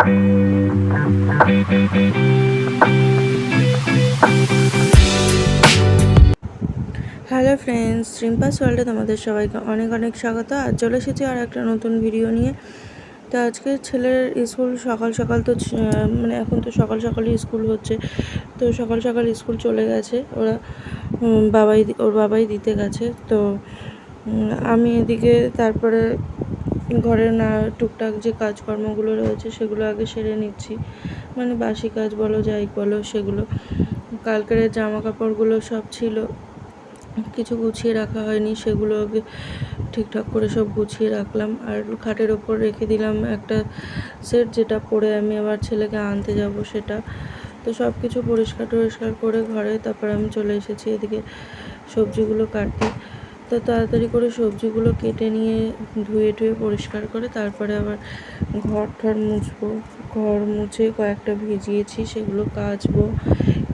Hello friends রিম্পাস ওয়ার্ল্ডে তোমাদের সবাইকে অনেক অনেক স্বাগত। আর চলে এসেছি আর একটা নতুন ভিডিও নিয়ে। তো আজকে ছেলের স্কুল সকাল সকাল তো মানে এখন তো সকাল সকালই স্কুল হচ্ছে। তো সকাল সকাল স্কুল চলে গেছে। ওরা বাবাই, ওর বাবাই দিতে গেছে। তো আমি এদিকে তারপরে ঘরের না, টুকটাক যে কাজকর্মগুলো রয়েছে সেগুলো আগে সেরে নিচ্ছি। মানে বাসি কাজ বলো, যাই বলো সেগুলো। কালকের জামা কাপড়গুলো সব ছিল, কিছু গুছিয়ে রাখা হয়নি, সেগুলো আগে ঠিকঠাক করে সব গুছিয়ে রাখলাম। আর খাটের ওপর রেখে দিলাম একটা সেট, যেটা পরে আমি আবার ছেলেকে আনতে যাব সেটা। তো সব কিছু পরিষ্কার টরিষ্কার করে ঘরে, তারপর আমি চলে এসেছি এদিকে সবজিগুলো কাটতে। তো তাড়াতাড়ি করে সবজিগুলো কেটে নিয়ে ধুয়ে টুয়ে পরিষ্কার করে তারপরে আবার ঘর ঠর মুছবো। ঘর মুছে কয়েকটা ভিজিয়েছি, সেগুলো কাচবো,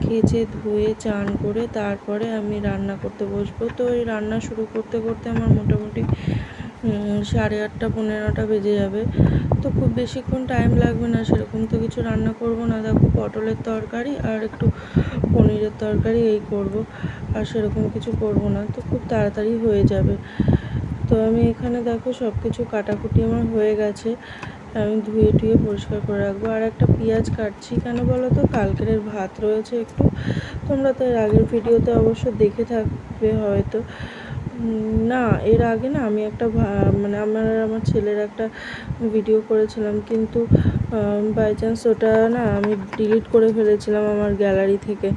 কেচে ধুয়ে চান করে তারপরে আমি রান্না করতে বসবো। তো এই রান্না শুরু করতে করতে আমার মোটামুটি সাড়ে আটটা, পনেরোটা বেজে যাবে। তো খুব বেশিক্ষণ টাইম লাগবে না, সেরকম তো কিছু রান্না করব না। দেখো, পটলের তরকারি আর একটু পনিরের তরকারি এই করব, আর সেরকম কিছু করব না। তো খুব তাড়াতাড়ি হয়ে যাবে। তো আমি এখানে দেখো সব কিছু কাটাকুটি আমার হয়ে গেছে। আমি ধুয়ে টুয়ে পরিষ্কার করে রাখব। আর একটা পেঁয়াজ কাটছি কেন বলো তো? কালকের ভাত রয়েছে একটু। তোমরা তো এর আগের ভিডিওতে অবশ্য দেখে থাকবে হয়তো। না, এর আগে না আমি একটা মানে আমার আমার ছেলের একটা ভিডিও করেছিলাম, কিন্তু বাই চান্স ওটা না আমি ডিলিট করে ফেলেছিলাম আমার গ্যালারি থেকে।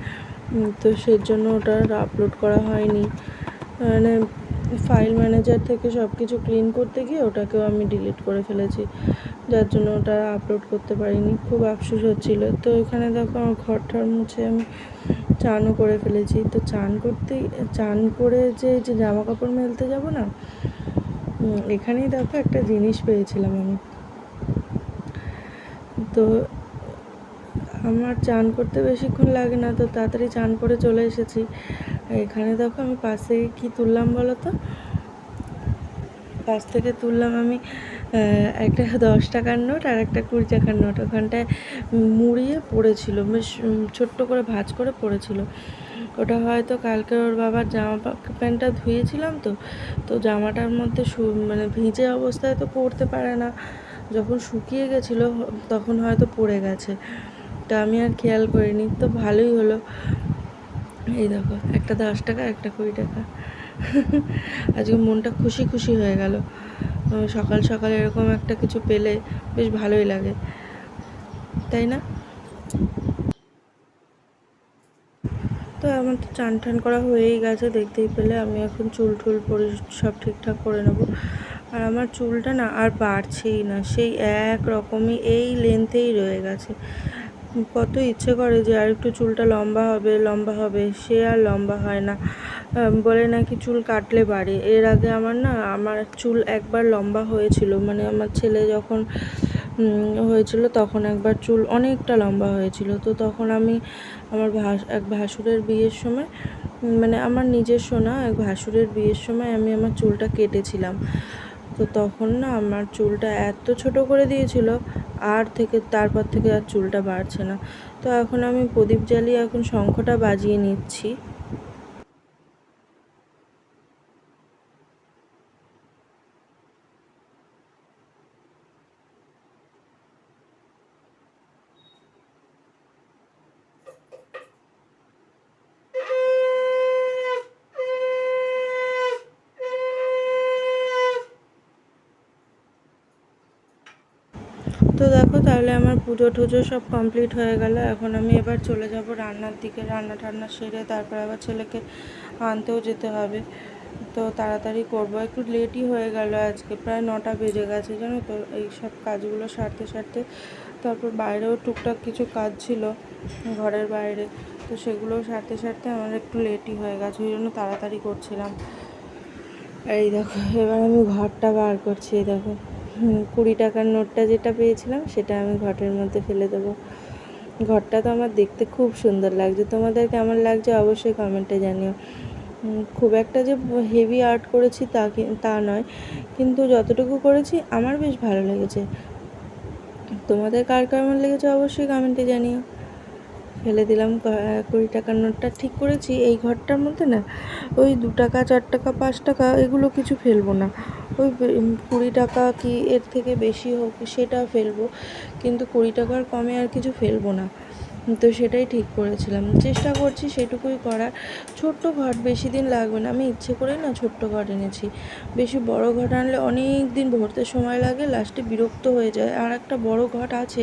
তো সেই জন্য ওটা আপলোড করা হয়নি। মানে ফাইল ম্যানেজার থেকে সব কিছু ক্লিন করতে গিয়ে ওটাকেও আমি ডিলিট করে ফেলেছি। যার জন্য ওটা আপলোড করতে পারিনি। খুব আফসোস হচ্ছিল। তো এখানে দেখো আমার ঘর টর মুছে আমি চানও করে ফেলেছি। তো চান করতে, চান করে যে যে জামা কাপড় মেলতে যাব না এখানেই দেখো একটা জিনিস পেয়েছিলাম আমি। তো আমার চান করতে বেশিক্ষণ লাগে না, তো তাড়াতাড়ি চান করে চলে এসেছি। এখানে দেখো আমি পাশে কি তুললাম বলো তো? পাশ থেকে তুললাম আমি একটা দশ টাকার নোট আর একটা কুড়ি টাকার নোট। ওখানটায় মুড়িয়ে পড়েছিল, বেশ ছোট্ট করে ভাজ করে পড়েছিল। ওটা হয়তো কালকে ওর বাবার জামা প্যান্টটা ধুয়েছিলাম তো তো জামাটার মধ্যে মানে ভিজে অবস্থায় তো পরতে পারে না। যখন শুকিয়ে গেছিল, তখন হয়তো পড়ে গেছে। তা আমি আর খেয়াল করিনি, তো ভালোই হলো। এই দেখো, একটা দশ টাকা, একটা কুড়ি টাকা। আজকে মনটা খুশি খুশি হয়ে গেল। সকাল সকাল এরকম একটা কিছু পেলে বেশ ভালোই লাগে। তাই না? তো আমার তো চান টান করা হয়েই গেছে, দেখতেই পেলে আমি এখন চুল টুল পরে সব ঠিকঠাক করে নেব। আর আমার চুলটা না আর বাড়ছেই না, সেই এক রকমই এই লেন্থেই রয়ে গেছে। কত ইচ্ছে করে যে আর একটু চুলটা লম্বা হবে লম্বা হবে, সে আর লম্বা হয় না। বলে নাকি চুল কাটলে বাড়ে। এর আগে আমার না, আমার চুল একবার লম্বা হয়েছিল। মানে আমার ছেলে যখন হয়েছিল তখন একবার চুল অনেকটা লম্বা হয়েছিল। তো তখন আমি আমার ভাস, এক ভাসুরের বিয়ের সময় মানে আমার নিজস্ব না এক ভাসুরের বিয়ের সময় আমি আমার চুলটা কেটেছিলাম। তো তখন না আমার চুলটা এত ছোট করে দিয়েছিল আর থেকে, তারপর থেকে আর চুলটা বাড়ছে না। তো এখন আমি প্রদীপ জ্বালিয়ে এখন শঙ্খটা বাজিয়ে নিচ্ছি। তো দেখো তাহলে আমার পুজো টুজো সব কমপ্লিট হয়ে গেল। এখন আমি এবার চলে যাব রান্নার দিকে। রান্না টান্না সেরে তারপর আবার ছেলেকে আনতেও যেতে হবে। তো তাড়াতাড়ি করব। একটু লেটই হয়ে গেল আজকে। প্রায় নটা বেজে গেছে, জানো তো? এই সব কাজগুলো সারতে সারতে তারপর বাইরেও টুকটাক কিছু কাজ ছিল ঘরের বাইরে। তো সেগুলো সারতে সারতে আমার একটু লেটই হয়ে গেছে। ওই জন্য তাড়াতাড়ি করছিলাম। এই দেখো, এবার আমি ঘরটা বার করছি, এই দেখো। কুড়ি টাকার নোটটা যেটা পেয়েছিলাম সেটা আমি ঘটের মধ্যে ফেলে দেবো। ঘরটা তো আমার দেখতে খুব সুন্দর লাগছে। তোমাদের কেমন লাগছে অবশ্যই কমেন্টে জানিও। খুব একটা যে হেভি আর্ট করেছি তা তা নয়। কিন্তু যতটুকু করেছি আমার বেশ ভালো লেগেছে। তোমাদের কার কেমন লেগেছে অবশ্যই কমেন্টে জানিও। ফেলে দিলাম কুড়ি টাকার নোটটা ঠিক করেছি। এই ঘরটার মধ্যে না, ওই দু টাকা, চার টাকা, পাঁচ টাকা, এগুলো কিছু ফেলব না। ওই কুড়ি টাকা কি এর থেকে বেশি হোক, সেটা ফেলব। কিন্তু কুড়ি টাকার কমে আর কিছু ফেলব না। তো সেটাই ঠিক করেছিলাম। চেষ্টা করছি সেটুকুই করার। ছোট্ট ঘট বেশি দিন লাগবে না। আমি ইচ্ছে করেই না ছোট্ট ঘট এনেছি। বেশি বড় ঘট আনলে অনেক দিন ভরতে সময় লাগে, লাস্টে বিরক্ত হয়ে যায়। আর একটা বড় ঘট আছে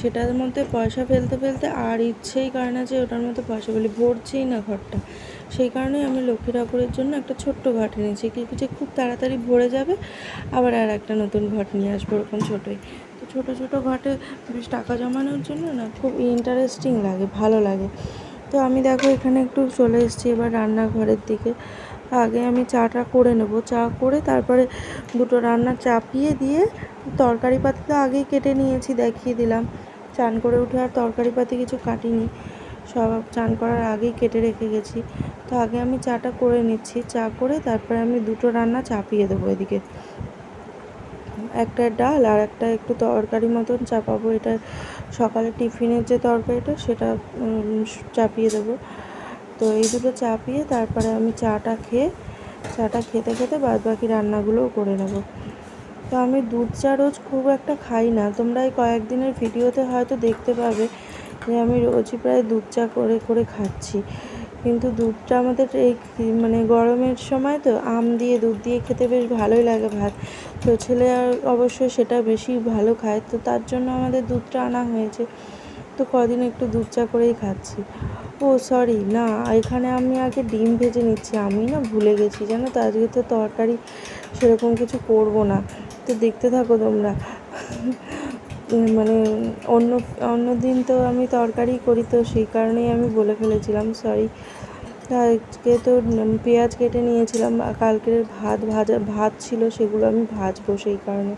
সেটার মধ্যে পয়সা ফেলতে ফেলতে আর ইচ্ছেই করে না যে ওটার মধ্যে পয়সা ফেলি। ভরছেই না ঘরটা। সেই কারণেই আমি লক্ষ্মী ঠাকুরের জন্য একটা ছোট্ট ঘট এনেছি কি যে খুব তাড়াতাড়ি ভরে যাবে, আবার আর একটা নতুন ঘট নিয়ে আসব ওরকম ছোটোই। তো ছোটো ছোটো ঘটে বেশ টাকা জমানোর জন্য না খুব ইন্টারেস্টিং লাগে, ভালো লাগে। তো আমি দেখো এখানে একটু চলে এসেছি এবার রান্নাঘরের দিকে। আগে আমি চাটা করে নেব। চা করে তারপরে দুটো রান্না চাপিয়ে দিয়ে তরকারি পাতি তো আগেই কেটে নিয়েছি, দেখিয়ে দিলাম। চান করে উঠে আর তরকারি পাতি কিছু কাটিনি। সব চান করার আগেই কেটে রেখে গেছি। তো আগে আমি চাটা করে নিচ্ছি। চা করে তারপরে আমি দুটো রান্না চাপিয়ে দেবো এদিকে। একটা ডাল আর একটা একটু তরকারি মতন চাপাবো। এটা সকালে টিফিনের যে তরকারিটা সেটা চাপিয়ে দেবো। তো এই দুটো চাপিয়ে তারপরে আমি চাটা খেয়ে, চাটা খেতে খেতে বাদ বাকি রান্নাগুলোও করে নেব। তো আমি দুধ চা রোজ খুব একটা খাই না। তোমরা এই কয়েকদিনের ভিডিওতে হয়তো দেখতে পাবে যে আমি রোজই প্রায় দুধ চা করে করে খাচ্ছি। কিন্তু দুধটা আমাদের এই মানে গরমের সময় তো আম দিয়ে, দুধ দিয়ে খেতে বেশ ভালোই লাগে ভাত। তো ছেলে অবশ্যই সেটা বেশি ভালো খায়। তো তার জন্য আমাদের দুধটা আনা হয়েছে। তো কদিন একটু দুধ চা করেই খাচ্ছি। ও সরি না, এখানে আমি আগে ডিম ভেজে নিচ্ছি। আমি না ভুলে গেছি, জানো তো? আজকে তো তরকারি সেরকম কিছু করব না। তো দেখতে থাকো তোমরা। মানে অন্য অন্য দিন তো আমি তরকারি করি, তো সেই কারণেই আমি বলে ফেলেছিলাম সরি আজকে তো পেঁয়াজ কেটে নিয়েছিলাম, কালকের ভাত ভাজা, ভাত ছিল, সেগুলো আমি ভাজবো সেই কারণে।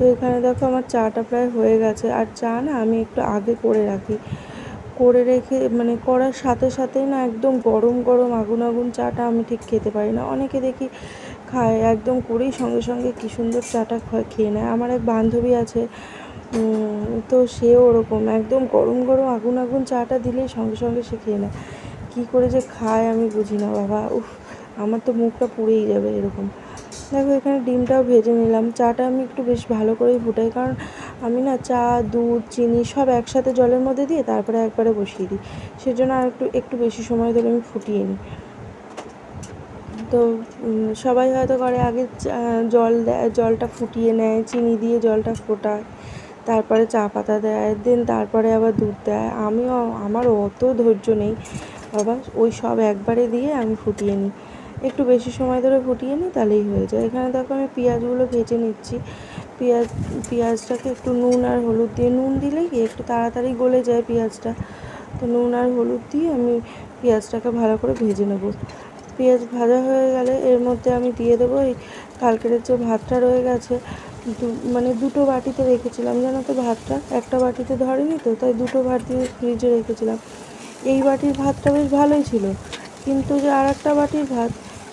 তো এখানে দেখো আমার চাটা প্রায় হয়ে গেছে। আর চা না আমি একটু আগে করে রাখি। করে রেখে মানে করার সাথে সাথেই না একদম গরম গরম আগুন আগুন চাটা আমি ঠিক খেতে পারি না। অনেকে দেখি খায়, একদম করেই সঙ্গে সঙ্গে কী সুন্দর চাটা খেয়ে নেয়। আমার এক বান্ধবী আছে তো সেও ওরকম একদম গরম গরম আগুন আগুন চাটা দিলেই সঙ্গে সঙ্গে সে খেয়ে নেয়। কী করে যে খায় আমি বুঝি না, বাবা। উফ, আমার তো মুখটা পুড়েই যাবে এরকম। দেখো, এখানে ডিমটাও ভেজে নিলাম। চাটা আমি একটু বেশ ভালো করেই ফুটাই, কারণ আমি না চা, দুধ, চিনি সব একসাথে জলের মধ্যে দিয়ে তারপরে একবারে বসিয়ে দিই। সেজন্য আর একটু একটু বেশি সময় ধরে আমি ফুটিয়ে নিই। তো সবাই হয়তো করে আগে জল দেয় জলটা ফুটিয়ে নেয়, চিনি দিয়ে জলটা ফোটায়, তারপরে চা পাতা দেয়, দেন তারপরে আবার দুধ দেয়। আমিও, আমার অত ধৈর্য নেই, বাবা, ওই সব একবারে দিয়ে আমি ফুটিয়ে নিই। একটু বেশি সময় ধরে ফুটিয়ে নিই, তাহলেই হয়ে যায়। এখানে দেখো আমি পেঁয়াজগুলো ভেজে নিচ্ছি। পেঁয়াজ, পেঁয়াজটাকে একটু নুন আর হলুদ দিয়ে, নুন দিলে কি একটু তাড়াতাড়ি গলে যায় পেঁয়াজটা। তো নুন আর হলুদ দিয়ে আমি পেঁয়াজটাকে ভালো করে ভেজে নেব। পেঁয়াজ ভাজা হয়ে গেলে এর মধ্যে আমি দিয়ে দেবো এই কালকের যে ভাতটা রয়ে গেছে, দু- মানে দুটো বাটিতে রেখেছিলাম। জানো তো ভাতটা? একটা বাটিতে ধরেনি তো, তাই দুটো বাটি ফ্রিজে রেখেছিলাম। এই বাটির ভাতটা বেশ ভালোই ছিল। কিন্তু যে আর একটা বাটির ভাত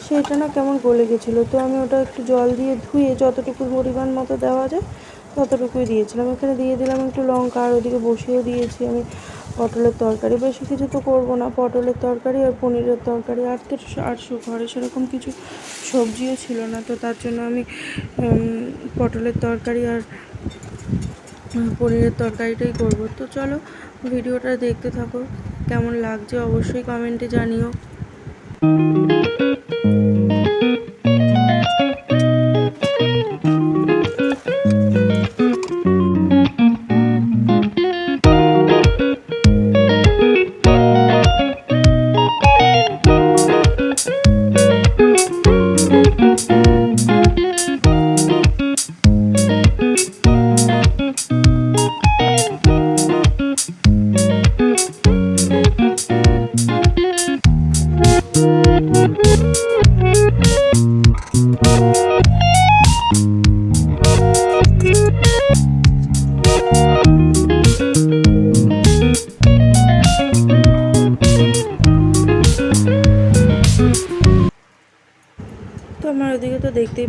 সেটা না কেমন গলে গেছিল? তো আমি ওটা একটু জল দিয়ে ধুয়ে যতটুকু পরিমাণ মতো দেওয়া যায় ততটুকুই দিয়েছিলাম। এখানে দিয়ে দিলাম একটু লঙ্কা আর ওদিকে বসিয়েও দিয়েছি আমি পটলের তরকারি। বেশি কিছু তো করব না, পটলের তরকারি আর পনিরের তরকারি। আর তো আর ঘরে সেরকম কিছু সবজিও ছিল না, তো তার জন্য আমি পটলের তরকারি আর পনিরের তরকারিটাই করব। তো চলো, ভিডিওটা দেখতে থাকো। কেমন লাগছে অবশ্যই কমেন্টে জানিও। うん。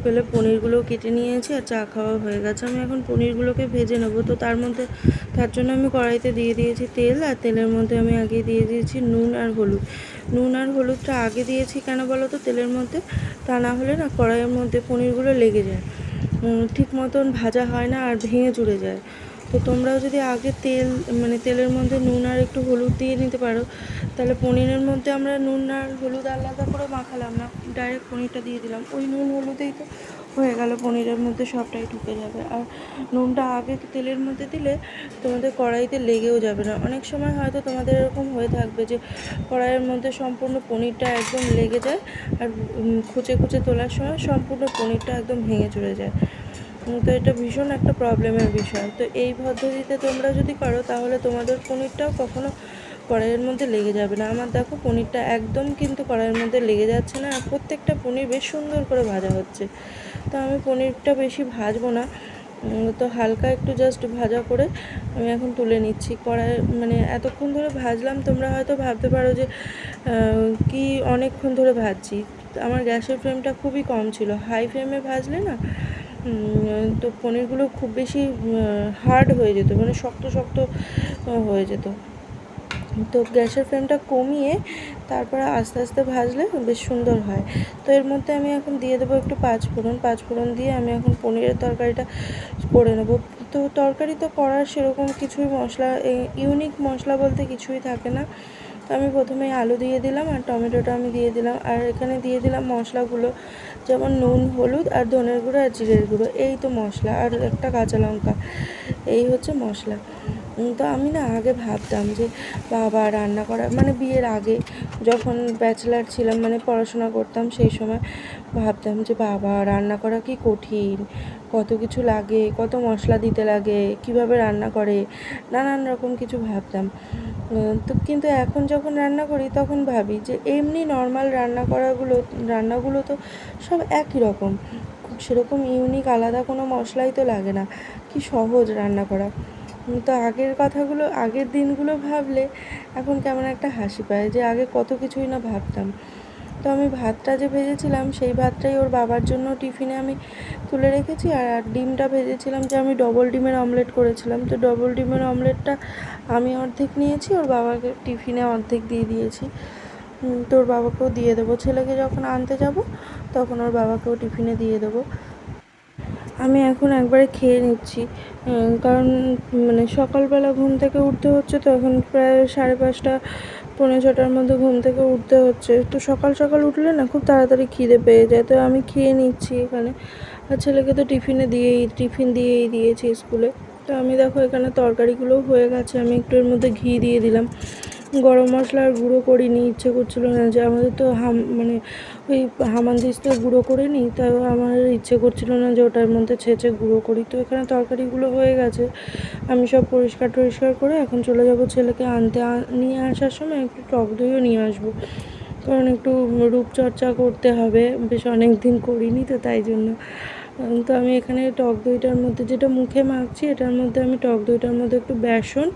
পেলে পনিরগুলো কেটে নিয়েছি আর চা খাওয়া হয়ে গেছে। আমি এখন পনিরগুলোকে ভেজে নেব। তো তার মধ্যে, তার জন্য আমি কড়াইতে দিয়ে দিয়েছি তেল আর তেলের মধ্যে আমি আগে দিয়ে দিয়েছি নুন আর হলুদ। নুন আর হলুদটা আগে দিয়েছি কেন বলো তো? তেলের মধ্যে, তা না হলে না কড়াইয়ের মধ্যে পনিরগুলো লেগে যায়। ঠিক মতন ভাজা হয় না আর ভেঙে চুড়ে যায়। তো তোমরাও যদি আগে তেল মানে তেলের মধ্যে নুন আর একটু হলুদ দিয়ে নিতে পারো, তাহলে পনিরের মধ্যে আমরা নুন আর হলুদ আলাদা করে মাখালাম না ডাইরেক্ট পনিরটা দিয়ে দিলাম। ওই নুন হলুদেই তো হয়ে গেল, পনিরের মধ্যে সবটাই ঢুকে যাবে। আর নুনটা আগে তেলের মধ্যে দিলে তোমাদের কড়াইতে লেগেও যাবে না। অনেক সময় হয়তো তোমাদের এরকম হয়ে থাকবে যে কড়াইয়ের মধ্যে সম্পূর্ণ পনিরটা একদম লেগে যায় আর খুঁচে খুঁচে তোলার সময় সম্পূর্ণ পনিরটা একদম ভেঙে চলে যায়। তো এটা ভীষণ একটা প্রবলেমের বিষয়। তো এই পদ্ধতিতে তোমরা যদি করো তাহলে তোমাদের পনিরটাও কখনো কড়াইয়ের মধ্যে লেগে যাবে না। আমার দেখো, পনিরটা একদম কিন্তু কড়াইয়ের মধ্যে লেগে যাচ্ছে না আর প্রত্যেকটা পনির বেশ সুন্দর করে ভাজা হচ্ছে। তো আমি পনিরটা বেশি ভাজবো না। তো হালকা একটু জাস্ট ভাজা করে আমি এখন তুলে নিচ্ছি। কড়াই মানে এতক্ষণ ধরে ভাজলাম, তোমরা হয়তো ভাবতে পারো যে কি অনেকক্ষণ ধরে ভাজছি। আমার গ্যাসের ফ্লেমটা খুবই কম ছিল। হাই ফ্লেমে ভাজলে না তো পনিরগুলো খুব বেশি হার্ড হয়ে যেত মানে শক্ত শক্ত হয়ে যেত। তো গ্যাসের ফ্লেমটা কমিয়ে তারপরে আস্তে আস্তে ভাজলে বেশ সুন্দর হয়। তো এর মধ্যে আমি এখন দিয়ে দেবো একটু পাঁচ ফোড়ন। দিয়ে আমি এখন পনিরের তরকারিটা করে নেব। তো তরকারি তো করার সেরকম কিছুই মশলা ইউনিক মশলা বলতে কিছুই থাকে না। তো আমি প্রথমে আলু দিয়ে দিলাম আর টমেটোটা আমি দিয়ে দিলাম। আর এখানে দিয়ে দিলাম মশলাগুলো, যেমন নুন, হলুদ আর ধনের গুঁড়ো আর জিরের গুঁড়ো। এই তো মশলা। আর একটা কাঁচা লঙ্কা। এই হচ্ছে মশলা। তো আমি না আগে ভাবতাম যে বাবা রান্না করা মানে বিয়ের আগে যখন ব্যাচেলার ছিলাম মানে পড়াশোনা করতাম, সেই সময় ভাবতাম যে বাবা রান্না করা কি কঠিন? কত কিছু লাগে, কত মশলা দিতে লাগে, কীভাবে রান্না করে? নানান রকম কিছু ভাবতাম। তো কিন্তু এখন যখন রান্না করি, তখন ভাবি যে এমনি নর্মাল রান্না করাগুলো, রান্নাগুলো তো সব একই রকম। সেরকম ইউনিক আলাদা কোনো মশলাই তো লাগে না। কি সহজ রান্না করা। তো আগের কথাগুলো আগের দিনগুলো ভাবলে এখন কেমন একটা হাসি পায় যে আগে কত কিছুই না ভাবতাম। তো আমি ভাতটা যে ভেজেছিলাম সেই ভাতটাই ওর বাবার জন্য টিফিনে আমি তুলে রেখেছি আর ডিমটা ভেজেছিলাম যে আমি ডবল ডিমের অমলেট করেছিলাম। তো ডবল ডিমের অমলেটটা আমি অর্ধেক নিয়েছি ওর বাবাকে টিফিনে অর্ধেক দিয়ে দিয়েছি। উম, তো ওর বাবাকেও দিয়ে দেবো। ছেলেকে যখন আনতে যাব তখন ওর বাবাকেও টিফিনে দিয়ে দেবো। আমি এখন একবারে খেয়ে নিচ্ছি। কারণ মানে সকালবেলা ঘুম থেকে উঠতে হচ্ছে তো, এখন প্রায় সাড়ে পাঁচটা, পৌনে ছটার মধ্যে ঘুম থেকে উঠতে হচ্ছে। তো সকাল সকাল উঠলে না খুব তাড়াতাড়ি খিদে পেয়ে যায়। তো আমি খেয়ে নিচ্ছি এখানে। আর ছেলেকে তো টিফিনে দিয়েই, টিফিন দিয়েই দিয়েছি স্কুলে। তো আমি দেখো এখানে তরকারিগুলোও হয়ে গেছে। আমি একটু এর মধ্যে ঘি দিয়ে দিলাম। গরম মশলার গুঁড়ো করিনি, ইচ্ছে করছিল না যে আমাদের তো হাম মানে ওই হামানদিস্তে গুঁড়ো করে নিই তাই আমার ইচ্ছে করছিল না যে ওটার মধ্যে ছেঁচে গুঁড়ো করি। তো এখানে তরকারিগুলো হয়ে গেছে। আমি সব পরিষ্কার টরিষ্কার করে এখন চলে যাব ছেলেকে আনতে। নিয়ে আসার সময় একটু টক দইও নিয়ে আসব। কারণ একটু রূপচর্চা করতে হবে। বেশ অনেক দিন করিনি তো তাই জন্য। তো আমি এখানে টক দইটার মধ্যে যেটা মুখে মাখছি, এটার মধ্যে আমি টক দইটার মধ্যে একটু বেসন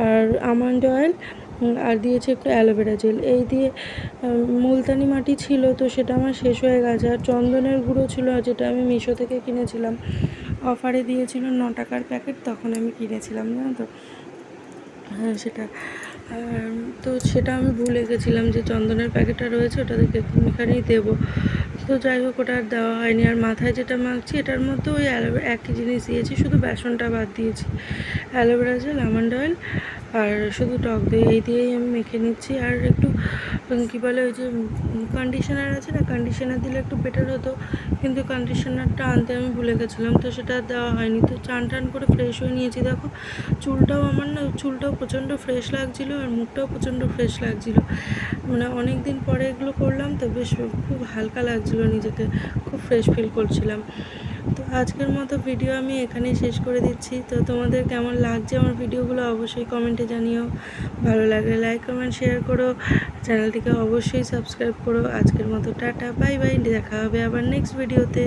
আর আমন্ড অয়েল আর দিয়েছে একটু অ্যালোভেরা জেল। এই দিয়ে মুলতানি মাটি ছিল তো সেটা আমার শেষ হয়ে গেছে। আর চন্দনের গুঁড়ো ছিল যেটা আমি মিশো থেকে কিনেছিলাম, অফারে দিয়েছিল ন টাকার প্যাকেট, তখন আমি কিনেছিলাম, জানো তো? হ্যাঁ সেটা আর তো সেটা আমি ভুলে গেছিলাম যে চন্দনের প্যাকেটটা রয়েছে ওটা থেকে এখানেই দেবো। তো যাই হোক, ওটা আর দেওয়া হয়নি। আর মাথায় যেটা মাখছি, এটার মধ্যে ওই অ্যালোভেরা একই জিনিস দিয়েছি, শুধু বেসনটা বাদ দিয়েছি। Aloe vera gel, almond oil, আর শুধু টক দই, এই দিয়েই আমি মেখে নিচ্ছি। আর একটু কী বলে ওই যে কন্ডিশনার আছে না? কন্ডিশনার দিলে একটু বেটার হতো। কিন্তু কন্ডিশনারটা আনতে আমি ভুলে গেছিলাম, তো সেটা দেওয়া হয়নি। তো চান টান করে ফ্রেশ হয়ে নিয়েছি। দেখো, চুলটাও আমার না, চুলটাও প্রচণ্ড ফ্রেশ লাগছিল আর মুখটাও প্রচণ্ড ফ্রেশ লাগছিল। মানে অনেক দিন পরে এগুলো করলাম, তো বেশ খুব হালকা লাগছিল নিজেকে। খুব ফ্রেশ ফিল করছিলাম। তো আজকের মতো ভিডিও আমি এখানেই শেষ করে দিচ্ছি। তো তোমাদের কেমন লাগছে আমার ভিডিওগুলো অবশ্যই কমেন্টে জানিও। ভালো লাগলে লাইক কমেন্ট শেয়ার করো। চ্যানেলটিকে অবশ্যই সাবস্ক্রাইব করো। আজকের মতো টাটা বাই বাই দেখা হবে আবার নেক্সট ভিডিওতে